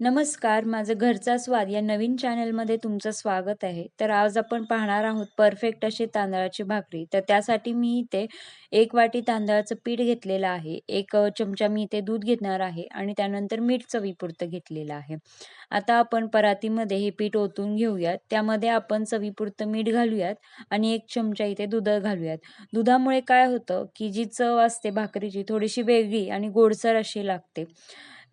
नमस्कार, माझं घरचा स्वाद या नवीन चॅनलमध्ये तुमचं स्वागत आहे. तर आज आपण पाहणार आहोत परफेक्ट अशी तांदळाची भाकरी. तर त्यासाठी मी इथे एक वाटी तांदळाचं पीठ घेतलेलं आहे. एक चमचा मी इथे दूध घेणार आहे आणि त्यानंतर मीठ चवीपुरतं घेतलेलं आहे. आता आपण परातीमध्ये हे पीठ ओतून घेऊयात. त्यामध्ये आपण चवीपुरतं मीठ घालूयात आणि एक चमचा इथे दूध घालूयात. दुधामुळे काय होतं, की जी चव असते भाकरीची थोडीशी वेगळी आणि गोडसर अशी लागते.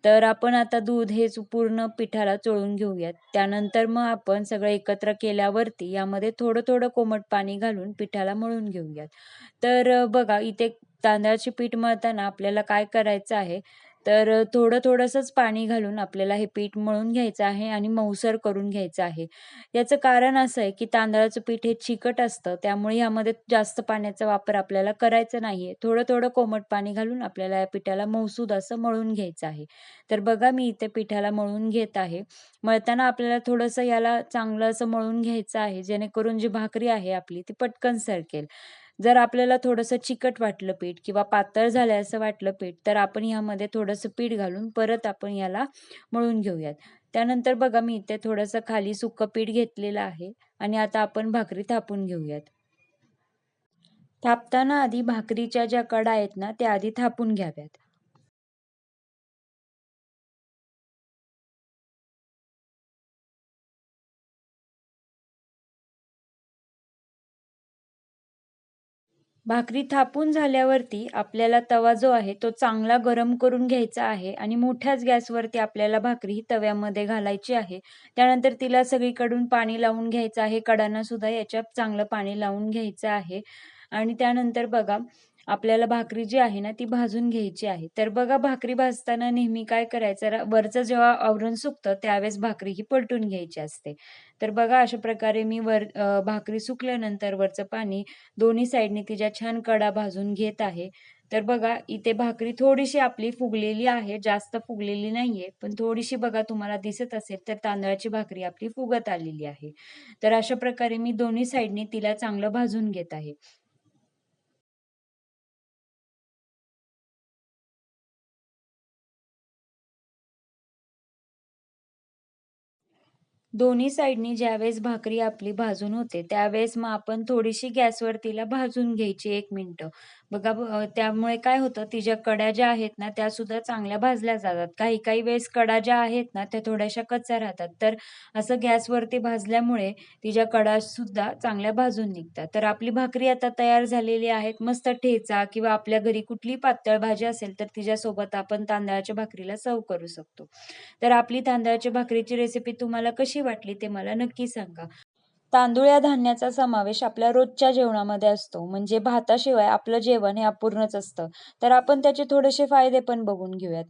तर आपण आता दूध हे पूर्ण पिठाला चोळून घेऊयात. त्यानंतर मग आपण सगळं एकत्र केल्यावरती यामध्ये थोडं थोडं कोमट पाणी घालून पिठाला मळून घेऊयात. तर बघा इथे तांदळाचे पीठ मळताना आपल्याला काय करायचं आहे तर थोडं थोडंसंच पाणी घालून आपल्याला हे पीठ मळून घ्यायचं आहे आणि मऊसर करून घ्यायचं आहे. याचं कारण असं आहे, की तांदळाचं पीठ हे चिकट असतं, त्यामुळे यामध्ये जास्त पाण्याचा वापर आपल्याला करायचा नाहीये. थोडं-थोडं कोमट पाणी घालून आपल्याला या पिठाला मऊसूद असं मळून घ्यायचं आहे. तर बघा मी इथे पिठाला मळून घेत आहे. मळताना आपल्याला थोडंसं याला चांगलं असं मळून घ्यायचं आहे, जेणेकरून जी भाकरी आहे आपली ती पटकन सरकेल. जर आपल्याला थोडंसं चिकट वाटलं पीठ किंवा पातळ झालं असं वाटलं पीठ, तर आपण ह्यामध्ये थोडंसं पीठ घालून परत आपण याला मळून घेऊयात. त्यानंतर बघा मी इथे थोडंसं खाली सुकं पीठ घेतलेलं आहे आणि आता आपण भाकरी थापून घेऊयात. थापताना आधी भाकरीच्या ज्या कडा आहेत ना, त्या आधी थापून घ्याव्यात. भाकरी थापून झाल्यावरती आपल्याला तवा जो आहे तो चांगला गरम करून घ्यायचा आहे आणि मोठ्याच गॅसवरती आपल्याला भाकरी ही तव्यामध्ये घालायची आहे. त्यानंतर तिला सगळीकडून पाणी लावून घ्यायचं आहे. कडांना सुद्धा याच्यात चांगलं पाणी लावून घ्यायचं आहे आणि त्यानंतर बघा आपल्याला भाकरी जी आहे ना ती भाजून घ्यायची आहे. तर बघा भाकरी भाजताना नेहमी काय करायचं वरचं जेव्हा आवरण सुकतं त्यावेळेस भाकरी ही पलटून घ्यायची असते. तर बघा अशा प्रकारे मी वर भाकरी सुकल्यानंतर वरचं पाणी दोन्ही साईडने तिच्या छान कडा भाजून घेत आहे. तर बघा इथे भाकरी थोडीशी आपली फुगलेली आहे, जास्त फुगलेली नाहीये. पण थोडीशी बघा तुम्हाला दिसत असेल तर तांदळाची भाकरी आपली फुगत आलेली आहे. तर अशा प्रकारे मी दोन्ही साईडने तिला चांगलं भाजून घेत आहे. दोन्ही साईडनी ज्यावेळेस भाकरी आपली भाजून होते, त्यावेळेस मग आपण थोडीशी गॅसवर तिला भाजून घ्यायची एक मिनिटं. बघा त्यामुळे काय होतं तिच्या कड्या ज्या आहेत ना, त्या सुद्धा चांगल्या भाजल्या जातात. काही-काही वेळेस कडा ज्या आहेत ना, त्या थोड्याशा कच्च्या राहतात. तर असं गॅसवरती भाजल्यामुळे तिच्या कडा सुद्धा चांगल्या भाजून निघतात. तर आपली भाकरी आता तयार झालेली आहेत मस्त ठेचा किंवा आपल्या घरी कुठली पातळ भाजी असेल, तर तिच्यासोबत आपण तांदळाच्या भाकरीला सर्व करू शकतो. तर आपली तांदळाच्या भाकरीची रेसिपी तुम्हाला कशी वाटली ते मला नक्की सांगा. तांदूळ या धान्याचा समावेश आपल्या रोजच्या जेवणामध्ये असतो. म्हणजे भाताशिवाय आपलं जेवण हे अपूर्णच असतं. तर आपण त्याचे थोडेसे फायदे पण बघून घेऊयात.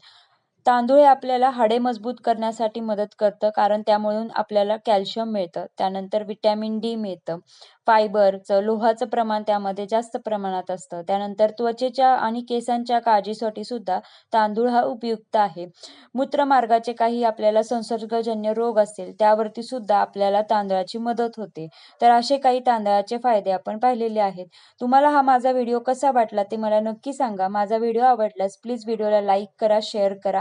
तांदूळ हे आपल्याला हाडे मजबूत करण्यासाठी मदत करतं कारण त्यामुळून आपल्याला कॅल्शियम मिळतं. त्यानंतर विटॅमिन डी मिळतं. फायबरचं, लोहाचं प्रमाण त्यामध्ये जास्त प्रमाणात असतं. त्यानंतर त्वचेच्या आणि केसांच्या काळजीसाठी सुद्धा तांदूळ हा उपयुक्त आहे. मूत्रमार्गाचे काही आपल्याला संसर्गजन्य रोग असतील त्यावरती सुद्धा आपल्याला तांदळाची मदत होते. तर असे काही तांदळाचे फायदे आपण पाहिलेले आहेत. तुम्हाला हा माझा व्हिडिओ कसा वाटला ते मला नक्की सांगा. माझा व्हिडिओ आवडल्यास प्लीज व्हिडिओला लाईक करा, शेअर करा